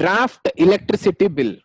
Draft electricity bill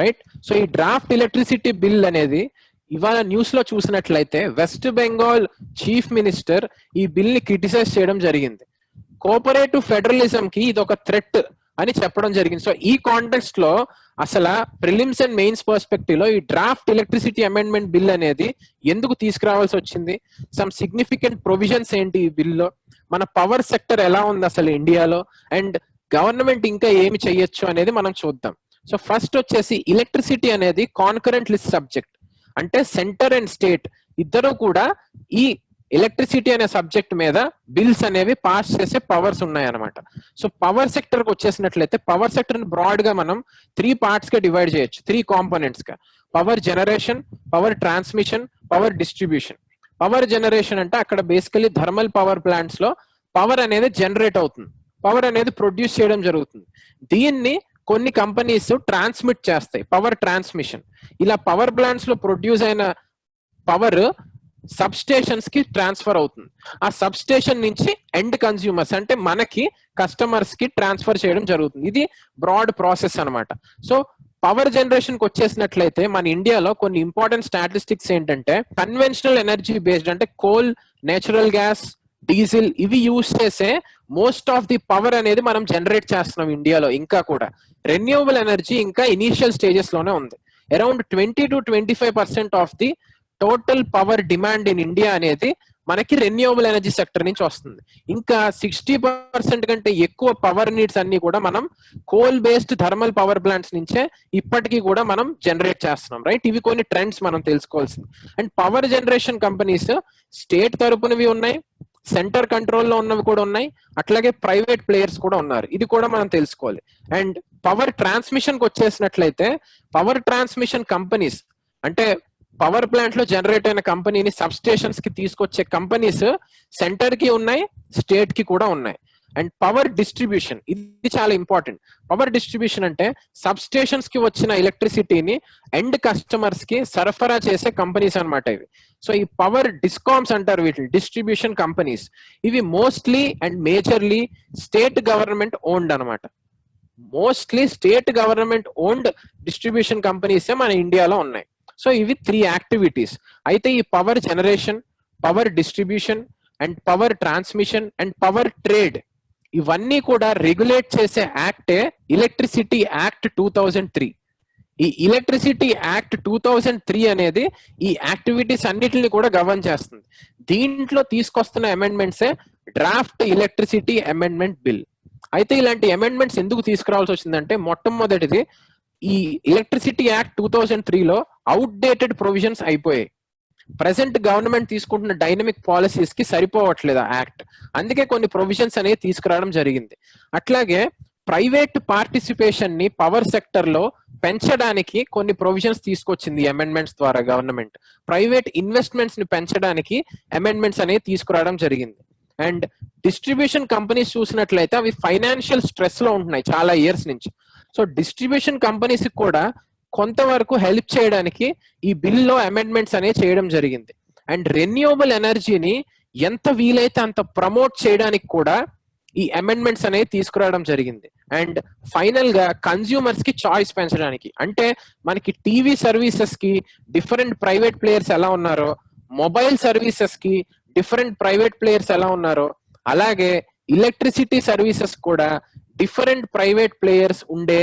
right so ఈ draft electricity bill అనేది ఇవాళ న్యూస్లో చూసినట్లయితే వెస్ట్ బెంగాల్ చీఫ్ మినిస్టర్ ఈ బిల్ని క్రిటిసైజ్ చేయడం జరిగింది. కోఆపరేటివ్ ఫెడరలిజం కి ఇది ఒక థ్రెట్ అని చెప్పడం జరిగింది. సో ఈ కాంటెక్స్ట్లో అసలు ప్రిలిమ్స్ అండ్ మెయిన్స్ పర్స్పెక్టివ్లో ఈ డ్రాఫ్ట్ ఎలక్ట్రిసిటీ అమెండ్మెంట్ బిల్ అనేది ఎందుకు తీసుకురావాల్సి వచ్చింది? సమ్ సిగ్నిఫికెంట్ ప్రొవిజన్స్ ఏంటి ఈ బిల్లో మన పవర్ సెక్టర్ ఎలా ఉంది అసలు ఇండియాలో అండ్ గవర్నమెంట్ ఇంకా ఏమి చెయ్యొచ్చు అనేది మనం చూద్దాం. సో ఫస్ట్ వచ్చేసి ఎలక్ట్రిసిటీ అనేది కాన్కరెంట్ లిస్ట్ సబ్జెక్ట్ అంటే సెంటర్ అండ్ స్టేట్ ఇద్దరు కూడా ఈ ఎలక్ట్రిసిటీ అనే సబ్జెక్ట్ మీద బిల్స్ అనేవి పాస్ చేసే పవర్స్ ఉన్నాయన్నమాట. సో పవర్ సెక్టర్కి వచ్చేసినట్లయితే పవర్ సెక్టర్ని బ్రాడ్గా మనం త్రీ పార్ట్స్గా డివైడ్ చేయొచ్చు. Three కాంపోనెంట్స్గా. Power generation power transmission power distribution power generation అంటే అక్కడ బేసికలీ థర్మల్ పవర్ ప్లాంట్స్లో పవర్ అనేది జనరేట్ అవుతుంది. పవర్ అనేది ప్రొడ్యూస్ చేయడం జరుగుతుంది. దీన్ని కొన్ని కంపెనీస్ ట్రాన్స్మిట్ చేస్తాయి. Power transmission. ఇలా పవర్ ప్లాంట్స్లో ప్రొడ్యూస్ అయిన పవర్ సబ్ స్టేషన్స్కి ట్రాన్స్ఫర్ అవుతుంది. ఆ సబ్ స్టేషన్ నుంచి ఎండ్ కన్స్యూమర్స్ అంటే మనకి కస్టమర్స్కి ట్రాన్స్ఫర్ చేయడం జరుగుతుంది. ఇది బ్రాడ్ ప్రాసెస్ అన్నమాట. సో పవర్ జనరేషన్కి వచ్చేసినట్లయితే మన ఇండియాలో కొన్ని ఇంపార్టెంట్ స్టాటిస్టిక్స్ ఏంటంటే కన్వెన్షనల్ ఎనర్జీ బేస్డ్ అంటే కోల్ నేచురల్ గ్యాస్ డీజిల్ ఇవి యూజ్ చేసే మోస్ట్ ఆఫ్ ది పవర్ అనేది మనం జనరేట్ చేస్తున్నాం ఇండియాలో ఇంకా కూడా. రెన్యూవబుల్ ఎనర్జీ ఇంకా ఇనీషియల్ స్టేజెస్లోనే ఉంది. Around twenty two twenty five percent of the total power demand in India అనేది మనకి రెన్యూవబుల్ ఎనర్జీ సెక్టర్ నుంచి వస్తుంది. ఇంకా సిక్స్టీ పర్సెంట్ కంటే ఎక్కువ పవర్ నీడ్స్ అన్ని కూడా మనం coal based thermal power plants నుంచే ఇప్పటికీ కూడా మనం జనరేట్ చేస్తున్నాం. రైట్ ఇవి కొన్ని ట్రెండ్స్ మనం తెలుసుకోవాల్సింది. And power generation companies state తరపునవి ఉన్నాయి. సెంటర్ కంట్రోల్లో ఉన్నవి కూడా ఉన్నాయి. అట్లాగే ప్రైవేట్ ప్లేయర్స్ కూడా ఉన్నారు. ఇది కూడా మనం తెలుసుకోవాలి. అండ్ పవర్ ట్రాన్స్మిషన్కి వచ్చేసినట్లయితే పవర్ ట్రాన్స్మిషన్ కంపెనీస్ అంటే పవర్ ప్లాంట్లో జనరేట్ అయిన కంపెనీని సబ్ స్టేషన్స్కి తీసుకొచ్చే కంపెనీస్ సెంటర్కి ఉన్నాయి స్టేట్కి కూడా ఉన్నాయి. And power distribution. ఇది చాలా ఇంపార్టెంట్. పవర్ డిస్ట్రిబ్యూషన్ అంటే సబ్ స్టేషన్స్కి వచ్చిన ఎలక్ట్రిసిటీని ఎండ్ కస్టమర్స్కి సరఫరా చేసే కంపెనీస్ అన్నమాట ఇవి. సో ఈ పవర్ డిస్కామ్స్ అంటారు వీటిని డిస్ట్రిబ్యూషన్ కంపెనీస్. ఇవి mostly and majorly state government owned అన్నమాట. Mostly state government owned distribution కంపెనీసే మన ఇండియాలో ఉన్నాయి. సో ఇవి త్రీ యాక్టివిటీస్. అయితే ఈ power generation power distribution and power transmission and power trade ఇవన్నీ కూడా రెగ్యులేట్ చేసే యాక్టే electricity act two thousand three ఈ electricity act two thousand three అనేది ఈ యాక్టివిటీస్ అన్నిటిని కూడా గవర్న్ చేస్తుంది. దీంట్లో తీసుకొస్తున్న అమెండ్మెంట్సే డ్రాఫ్ట్ ఎలక్ట్రిసిటీ అమెండ్మెంట్ బిల్ అయితే ఇలాంటి అమెండ్మెంట్స్ ఎందుకు తీసుకురావాల్సి వచ్చిందంటే మొట్టమొదటిది ఈ ఎలక్ట్రిసిటీ యాక్ట్ టూ థౌజండ్ త్రీలో అవుట్ డేటెడ్ ప్రొవిజన్స్ అయిపోయాయి. ప్రజెంట్ గవర్నమెంట్ తీసుకుంటున్న డైనమిక్ పాలసీస్కి సరిపోవట్లేదు ఆ యాక్ట్ అందుకే కొన్ని ప్రొవిజన్స్ అనేవి తీసుకురావడం జరిగింది. అట్లాగే ప్రైవేట్ పార్టిసిపేషన్ని పవర్ సెక్టర్లో పెంచడానికి కొన్ని ప్రొవిజన్స్ తీసుకొచ్చింది అమెండ్మెంట్స్ ద్వారా గవర్నమెంట్ ప్రైవేట్ ఇన్వెస్ట్మెంట్స్ని పెంచడానికి అమెండ్మెంట్స్ అనేవి తీసుకురావడం జరిగింది. అండ్ డిస్ట్రిబ్యూషన్ కంపెనీస్ చూసినట్లయితే అవి ఫైనాన్షియల్ స్ట్రెస్లో ఉంటున్నాయి చాలా ఇయర్స్ నుంచి. సో డిస్ట్రిబ్యూషన్ కంపెనీస్ కూడా కొంతవరకు హెల్ప్ చేయడానికి ఈ బిల్లో అమెండ్మెంట్స్ అనేవి చేయడం జరిగింది. అండ్ రెన్యూవబుల్ ఎనర్జీని ఎంత వీలైతే అంత ప్రమోట్ చేయడానికి కూడా ఈ అమెండ్మెంట్స్ అనేవి తీసుకురావడం జరిగింది. అండ్ ఫైనల్గా కన్స్యూమర్స్కి చాయిస్ పెంచడానికి. అంటే మనకి టీవీ సర్వీసెస్కి డిఫరెంట్ ప్రైవేట్ ప్లేయర్స్ ఎలా ఉన్నారో మొబైల్ సర్వీసెస్కి డిఫరెంట్ ప్రైవేట్ ప్లేయర్స్ ఎలా ఉన్నారో అలాగే ఎలక్ట్రిసిటీ సర్వీసెస్ కూడా డిఫరెంట్ ప్రైవేట్ ప్లేయర్స్ ఉండే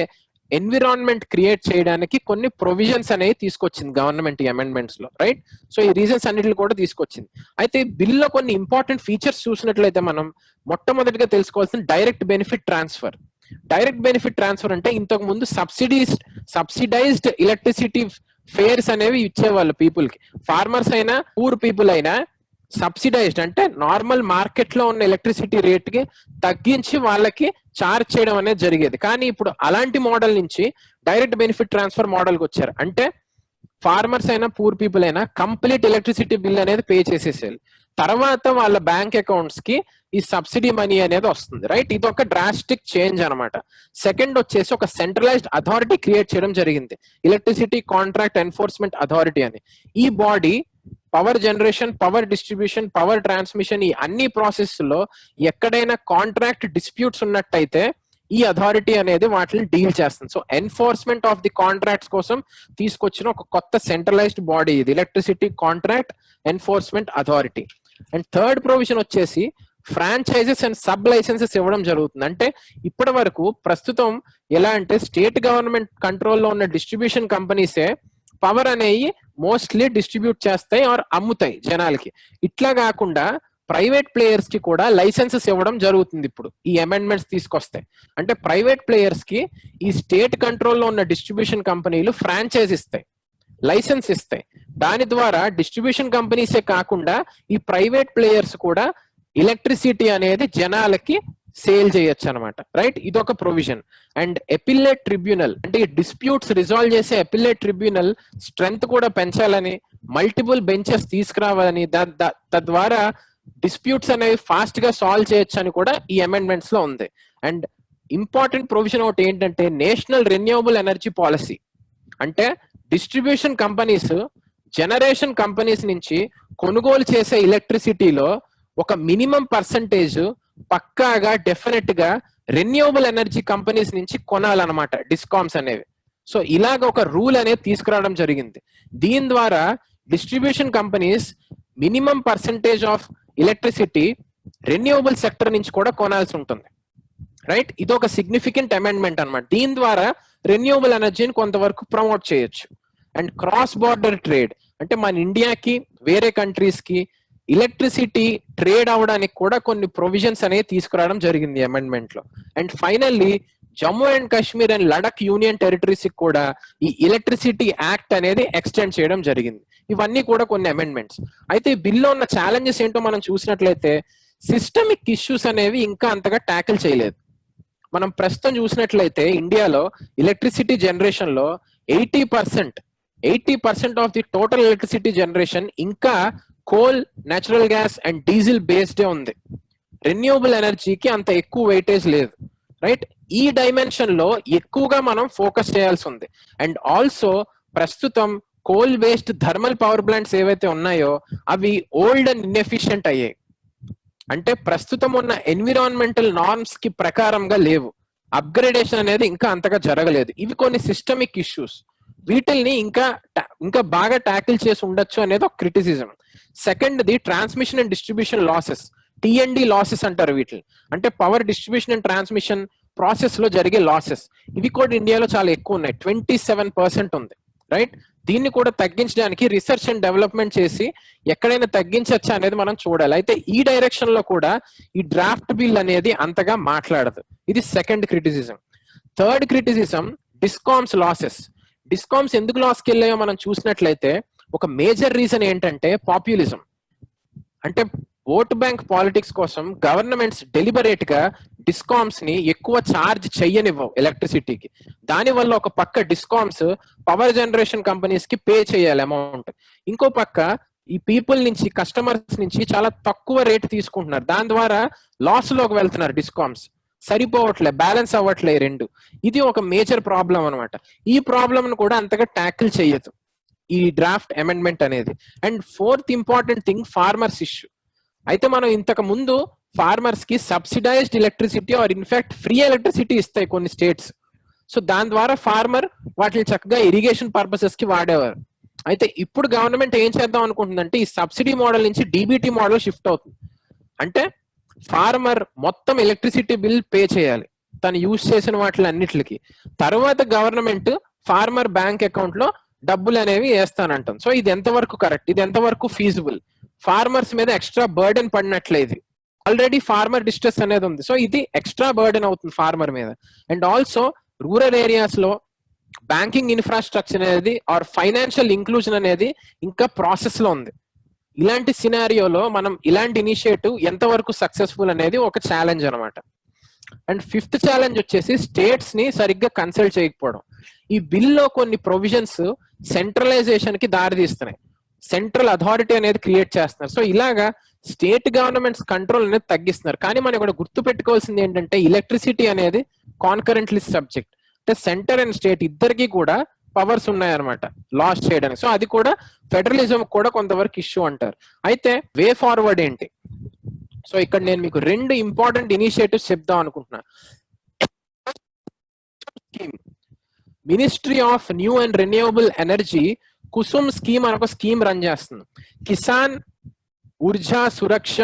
ఎన్విరాన్మెంట్ క్రియేట్ చేయడానికి కొన్ని ప్రొవిజన్స్ అనేవి తీసుకొచ్చింది గవర్నమెంట్ అమెండ్మెంట్స్లో రైట్ సో ఈ రీజన్స్ అన్నిటిని కూడా తీసుకొచ్చింది. అయితే బిల్లో కొన్ని ఇంపార్టెంట్ ఫీచర్స్ చూసినట్లయితే మనం మొట్టమొదటిగా తెలుసుకోవాల్సిన direct benefit transfer direct benefit transfer అంటే ఇంతకు ముందు సబ్సిడీస్ సబ్సిడైజ్డ్ ఎలక్ట్రిసిటీ ఫేర్స్ అనేవి ఇచ్చేవాళ్ళు పీపుల్కి. ఫార్మర్స్ అయినా పూర్ పీపుల్ అయినా సబ్సిడైజ్డ్ అంటే నార్మల్ మార్కెట్లో ఉన్న ఎలక్ట్రిసిటీ రేట్కి తగ్గించి వాళ్ళకి చార్జ్ చేయడం అనేది జరిగేది. కానీ ఇప్పుడు అలాంటి మోడల్ నుంచి డైరెక్ట్ బెనిఫిట్ ట్రాన్స్ఫర్ మోడల్కి వచ్చారు. అంటే ఫార్మర్స్ అయినా పూర్ పీపుల్ అయినా కంప్లీట్ ఎలక్ట్రిసిటీ బిల్ అనేది పే చేసేసేయాలి. తర్వాత వాళ్ళ బ్యాంక్ అకౌంట్స్కి ఈ సబ్సిడీ మనీ అనేది వస్తుంది. రైట్? ఇది ఒక డ్రాస్టిక్ చేంజ్ అనమాట. సెకండ్ వచ్చేసి ఒక సెంట్రలైజ్డ్ అథారిటీ క్రియేట్ చేయడం జరిగింది. ఎలక్ట్రిసిటీ కాంట్రాక్ట్ ఎన్ఫోర్స్మెంట్ అథారిటీ అని. ఈ body power generation power distribution power transmission ఈ అన్ని ప్రాసెస్లో ఎక్కడైనా కాంట్రాక్ట్ డిస్ప్యూట్స్ ఉన్నట్టయితే ఈ అథారిటీ అనేది వాటిని డీల్ చేస్తుంది. So enforcement of the contracts కోసం తీసుకొచ్చిన ఒక కొత్త సెంట్రలైజ్డ్ బాడీ ఇది. Electricity contract enforcement authority and third provision వచ్చేసి ఫ్రాంచైజెస్ అండ్ సబ్ లైసెన్సెస్ ఇవ్వడం జరుగుతుంది. అంటే ఇప్పటి వరకు ప్రస్తుతం ఎలా అంటే స్టేట్ గవర్నమెంట్ కంట్రోల్లో ఉన్న డిస్ట్రిబ్యూషన్ కంపెనీసే పవర్ అనేవి మోస్ట్లీ డిస్ట్రిబ్యూట్ చేస్తాయి ఆర్ అమ్ముతాయి జనాలకి. ఇట్లా కాకుండా ప్రైవేట్ ప్లేయర్స్కి కూడా లైసెన్సెస్ ఇవ్వడం జరుగుతుంది ఇప్పుడు. ఈ అమెండ్మెంట్స్ తీసుకొస్తే. అంటే ప్రైవేట్ ప్లేయర్స్కి ఈ స్టేట్ కంట్రోల్లో ఉన్న డిస్ట్రిబ్యూషన్ కంపెనీలు ఫ్రాంచైజ్ ఇస్తాయి. లైసెన్స్ ఇస్తాయి. దాని ద్వారా డిస్ట్రిబ్యూషన్ కంపెనీసే కాకుండా ఈ ప్రైవేట్ ప్లేయర్స్ కూడా ఎలక్ట్రిసిటీ అనేది జనాలకి సేల్ చేయొచ్చు అనమాట రైట్? ఇది ఒక ప్రొవిజన్. అండ్ ఎపిల్లేట్ ట్రిబ్యునల్ అంటే ఈ డిస్ప్యూట్స్ రిజాల్వ్ చేసే ఎపిల్లేట్ ట్రిబ్యునల్ స్ట్రెంగ్త్ కూడా పెంచాలని మల్టిపుల్ బెంచెస్ తీసుకురావాలని దా- దా- తద్వారా డిస్ప్యూట్స్ అనేవి ఫాస్ట్గా సాల్వ్ చేయొచ్చు అని కూడా ఈ అమెండ్మెంట్స్లో ఉంది. అండ్ ఇంపార్టెంట్ ప్రొవిజన్ ఒకటి ఏంటంటే నేషనల్ రెన్యూవబుల్ ఎనర్జీ పాలసీ. అంటే డిస్ట్రిబ్యూషన్ కంపెనీస్ జనరేషన్ కంపెనీస్ నుంచి కొనుగోలు చేసే ఎలక్ట్రిసిటీలో ఒక మినిమం పర్సంటేజ్ పక్కాగా డెఫినెట్గా రెన్యూవబుల్ ఎనర్జీ కంపెనీస్ నుంచి కొనాలన్నమాట డిస్కామ్స్ అనేవి. సో ఇలాగ ఒక రూల్ అనేది తీసుకురావడం జరిగింది. దీని ద్వారా distribution companies minimum percentage of electricity renewable sector నుంచి కూడా కొనాల్సి ఉంటుంది. రైట్ ఇది ఒక సిగ్నిఫికెంట్ అమెండ్మెంట్ అన్నమాట. దీని ద్వారా రెన్యూవబుల్ ఎనర్జీని కొంతవరకు ప్రమోట్ చేయొచ్చు. అండ్ క్రాస్ బార్డర్ ట్రేడ్ అంటే మన ఇండియాకి వేరే కంట్రీస్కి ఎలక్ట్రిసిటీ ట్రేడ్ అవడానికి కూడా కొన్ని ప్రొవిజన్స్ అనేవి తీసుకురావడం జరిగింది అమెండ్మెంట్లో. And finally Jammu and Kashmir and Ladakh union territories కూడా ఈ ఎలక్ట్రిసిటీ యాక్ట్ అనేది ఎక్స్టెండ్ చేయడం జరిగింది. ఇవన్నీ కూడా కొన్ని అమెండ్మెంట్స్ అయితే ఈ బిల్లో ఉన్న ఛాలెంజెస్ ఏంటో మనం చూసినట్లయితే సిస్టమిక్ ఇష్యూస్ అనేవి ఇంకా అంతగా ట్యాకిల్ చేయలేదు. మనం ప్రస్తుతం చూసినట్లయితే ఇండియాలో ఎలక్ట్రిసిటీ జనరేషన్లో eighty percent eighty percent of the total electricity generation ఇంకా coal natural gas and diesel బేస్డే ఉంది. రెన్యూబుల్ ఎనర్జీకి అంత ఎక్కువ వెయిటేజ్ లేదు. రైట్ ఈ డైమెన్షన్లో ఎక్కువగా మనం ఫోకస్ చేయాల్సి ఉంది. అండ్ ఆల్సో ప్రస్తుతం coal based thermal power plants ఏవైతే ఉన్నాయో అవి ఓల్డ్ అండ్ ఇన్ఎఫిషియంట్ అయ్యాయి. అంటే ప్రస్తుతం ఉన్న ఎన్విరాన్మెంటల్ నార్మ్స్కి ప్రకారంగా లేవు. అప్గ్రేడేషన్ అనేది ఇంకా అంతగా జరగలేదు. ఇవి కొన్ని సిస్టమిక్ ఇష్యూస్ వీటిల్ని ఇంకా ఇంకా బాగా ట్యాకిల్ చేసి ఉండొచ్చు అనేది ఒక criticism. Second the transmission and distribution losses. T N D losses అంటారు వీటిని. అంటే పవర్ డిస్ట్రిబ్యూషన్ అండ్ ట్రాన్స్మిషన్ ప్రాసెస్లో జరిగే లాసెస్. ఇవి కూడా ఇండియాలో చాలా ఎక్కువ ఉన్నాయి. ట్వంటీ సెవెన్ పర్సెంట్ ఉంది. రైట్? దీన్ని కూడా తగ్గించడానికి రీసెర్చ్ అండ్ డెవలప్మెంట్ చేసి ఎక్కడైనా తగ్గించచ్చా అనేది మనం చూడాలి. అయితే ఈ డైరెక్షన్లో కూడా ఈ డ్రాఫ్ట్ బిల్ అనేది అంతగా మాట్లాడదు. ఇది second criticism. Third criticism discoms losses. Discoms ఎందుకు లాస్కి వెళ్ళాయో మనం చూసినట్లయితే ఒక మేజర్ రీజన్ ఏంటంటే పాపులిజం. అంటే ఓట్ బ్యాంక్ పాలిటిక్స్ కోసం గవర్నమెంట్స్ డెలిబరేట్గా డిస్కామ్స్ని ఎక్కువ ఛార్జ్ చెయ్యనివ్వవు ఎలక్ట్రిసిటీకి. దాని వల్ల ఒక పక్క డిస్కామ్స్ పవర్ జనరేషన్ కంపెనీస్కి పే చేయాలి అమౌంట్. ఇంకో పక్క ఈ పీపుల్ నుంచి కస్టమర్స్ నుంచి చాలా తక్కువ రేట్ తీసుకుంటున్నారు. దాని ద్వారా లాస్లోకి వెళ్తున్నారు డిస్కామ్స్. సరిపోవట్లే బ్యాలెన్స్ అవ్వట్లే రెండు. ఇది ఒక మేజర్ ప్రాబ్లం అనమాట ఈ ప్రాబ్లంను కూడా అంతగా ట్యాకిల్ చేయదు ఈ డ్రాఫ్ట్ అమెండ్మెంట్ అనేది. And fourth important thing farmers issue అయితే మనం ఇంతకు ముందు ఫార్మర్స్కి subsidised electricity or in fact free electricity ఇస్తాయి కొన్ని స్టేట్స్ సో దాని ద్వారా ఫార్మర్ వాటిని చక్కగా ఇరిగేషన్ పర్పసెస్కి వాడేవారు. అయితే ఇప్పుడు గవర్నమెంట్ ఏం చేద్దాం అనుకుంటుందంటే ఈ సబ్సిడీ మోడల్ నుంచి డీబీటీ మోడల్ షిఫ్ట్ అవుతుంది. అంటే ఫార్మర్ మొత్తం ఎలక్ట్రిసిటీ బిల్ పే చేయాలి. తను యూజ్ చేసిన వాటి అన్నిటికి తర్వాత గవర్నమెంట్ ఫార్మర్ బ్యాంక్ అకౌంట్లో డబ్బులు అనేవి వేస్తానంటాం. సో ఇది ఎంతవరకు కరెక్ట్? ఇది ఎంతవరకు ఫీజిబుల్? ఫార్మర్స్ మీద ఎక్స్ట్రా బర్డెన్ పడినట్లే ఇది. ఆల్రెడీ ఫార్మర్ డిస్ట్రెస్ అనేది ఉంది. సో ఇది ఎక్స్ట్రా బర్డెన్ అవుతుంది ఫార్మర్ మీద. అండ్ ఆల్సో రూరల్ ఏరియాస్లో బ్యాంకింగ్ ఇన్ఫ్రాస్ట్రక్చర్ అనేది ఆర్ ఫైనాన్షియల్ ఇంక్లూజన్ అనేది ఇంకా ప్రాసెస్లో ఉంది. ఇలాంటి సినారియోలో మనం ఇలాంటి ఇనిషియేటివ్ ఎంతవరకు సక్సెస్ఫుల్ అనేది ఒక ఛాలెంజ్ అనమాట అండ్ ఫిఫ్త్ ఛాలెంజ్ వచ్చేసి స్టేట్స్ని సరిగ్గా కన్సల్ట్ చేయకపోవడం. ఈ బిల్లో కొన్ని ప్రొవిజన్స్ సెంట్రలైజేషన్కి దారి తీస్తున్నాయి సెంట్రల్ అథారిటీ అనేది క్రియేట్ చేస్తున్నారు. సో ఇలాగా స్టేట్ గవర్నమెంట్స్ కంట్రోల్ అనేది తగ్గిస్తున్నారు. కానీ మనం ఇక్కడ గుర్తు పెట్టుకోవాల్సింది ఏంటంటే ఎలక్ట్రిసిటీ అనేది కాన్కరెంట్లీ సబ్జెక్ట్ అంటే సెంటర్ అండ్ స్టేట్ ఇద్దరికి కూడా పవర్స్ ఉన్నాయన్నమాట. లాస్ చేయడానికి. సో అది కూడా ఫెడరలిజం కూడా కొంతవరకు ఇష్యూ అంటారు. అయితే వే ఫార్వర్డ్ ఏంటి? సో ఇక్కడ నేను మీకు రెండు ఇంపార్టెంట్ ఇనిషియేటివ్స్ చెప్దాం అనుకుంటున్నా. Ministry of new and renewable energy Kusum scheme అని ఒక స్కీమ్ రన్ చేస్తుంది. కిసాన్ ఊర్జా సురక్ష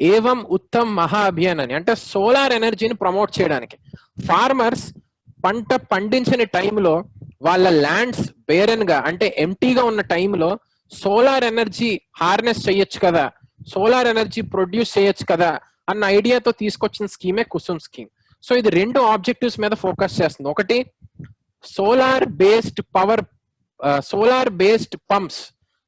ఏవం ఉత్తమ్ మహా అభియాన్ అని అంటే సోలార్ ఎనర్జీని ప్రమోట్ చేయడానికి. ఫార్మర్స్ పంట పండించని టైంలో వాళ్ళ ల్యాండ్స్ బేరన్గా అంటే ఎంటీగా ఉన్న టైంలో సోలార్ ఎనర్జీ హార్నెస్ చేయొచ్చు కదా. సోలార్ ఎనర్జీ ప్రొడ్యూస్ చేయొచ్చు కదా అన్న ఐడియాతో తీసుకొచ్చిన స్కీమే కుసుమ్ స్కీమ్ సో ఇది రెండు ఆబ్జెక్టివ్స్ మీద ఫోకస్ చేస్తుంది. ఒకటి solar based power solar based pumps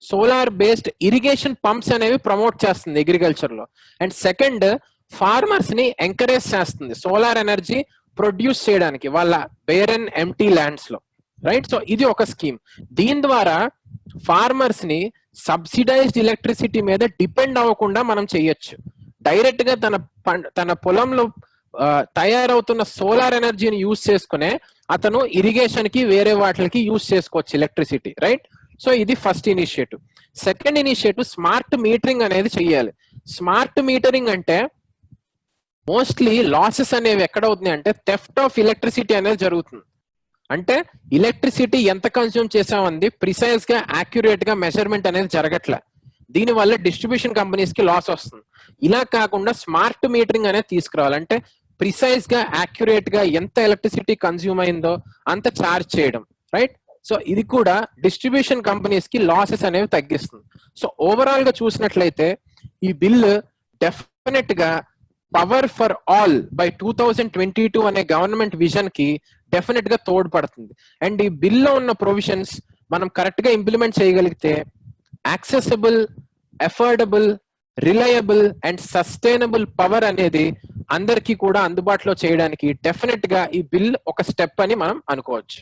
solar based irrigation pumps అనేవి ప్రమోట్ చేస్తుంది అగ్రికల్చర్లో. అండ్ సెకండ్ ఫార్మర్స్ని ఎంకరేజ్ చేస్తుంది సోలార్ ఎనర్జీ ప్రొడ్యూస్ చేయడానికి వాళ్ళ బేరన్ ఎంటీ ల్యాండ్స్లో. రైట్ సో ఇది ఒక స్కీమ్ దీని ద్వారా ఫార్మర్స్ని సబ్సిడైజ్డ్ ఎలక్ట్రిసిటీ మీద డిపెండ్ అవ్వకుండా మనం చేయొచ్చు. డైరెక్ట్గా తన తన పొలంలో తయారవుతున్న సోలార్ ఎనర్జీని యూజ్ చేసుకునే అతను ఇరిగేషన్కి వేరే వాటికి యూజ్ చేసుకోవచ్చు ఎలక్ట్రిసిటీ రైట్ సో ఇది first initiative second initiative smart metering అనేది చెయ్యాలి. స్మార్ట్ మీటరింగ్ అంటే మోస్ట్లీ లాసెస్ అనేవి ఎక్కడ అవుతున్నాయి అంటే థెఫ్ట్ ఆఫ్ ఎలక్ట్రిసిటీ అనేది జరుగుతుంది. అంటే ఎలక్ట్రిసిటీ ఎంత కన్స్యూమ్ చేసామంది ప్రిసైజ్గా యాక్యురేట్గా మెజర్మెంట్ అనేది జరగట్లే. దీని వల్ల డిస్ట్రిబ్యూషన్ కంపెనీస్కి లాస్ వస్తుంది. ఇలా కాకుండా స్మార్ట్ మీటరింగ్ అనేది తీసుకురావాలి. అంటే ప్రిసైజ్గా యాక్యురేట్గా ఎంత ఎలక్ట్రిసిటీ కన్స్యూమ్ అయిందో అంత చార్జ్ చేయడం. రైట్ సో ఇది కూడా డిస్ట్రిబ్యూషన్ కంపెనీస్కి లాసెస్ అనేవి తగ్గిస్తుంది. సో ఓవరాల్గా చూసినట్లయితే ఈ బిల్ డెఫినెట్గా power for all by two thousand twenty two అనే గవర్నమెంట్ విజన్కి డెఫినెట్గా తోడ్పడుతుంది అండ్ ఈ బిల్లో ఉన్న ప్రొవిజన్స్ మనం కరెక్ట్గా ఇంప్లిమెంట్ చేయగలిగితే accessible affordable reliable and sustainable power అనేది అందరికీ కూడా అందుబాటులో చేయడానికి డెఫినెట్గా ఈ బిల్ ఒక స్టెప్ అని మనం అనుకోవచ్చు.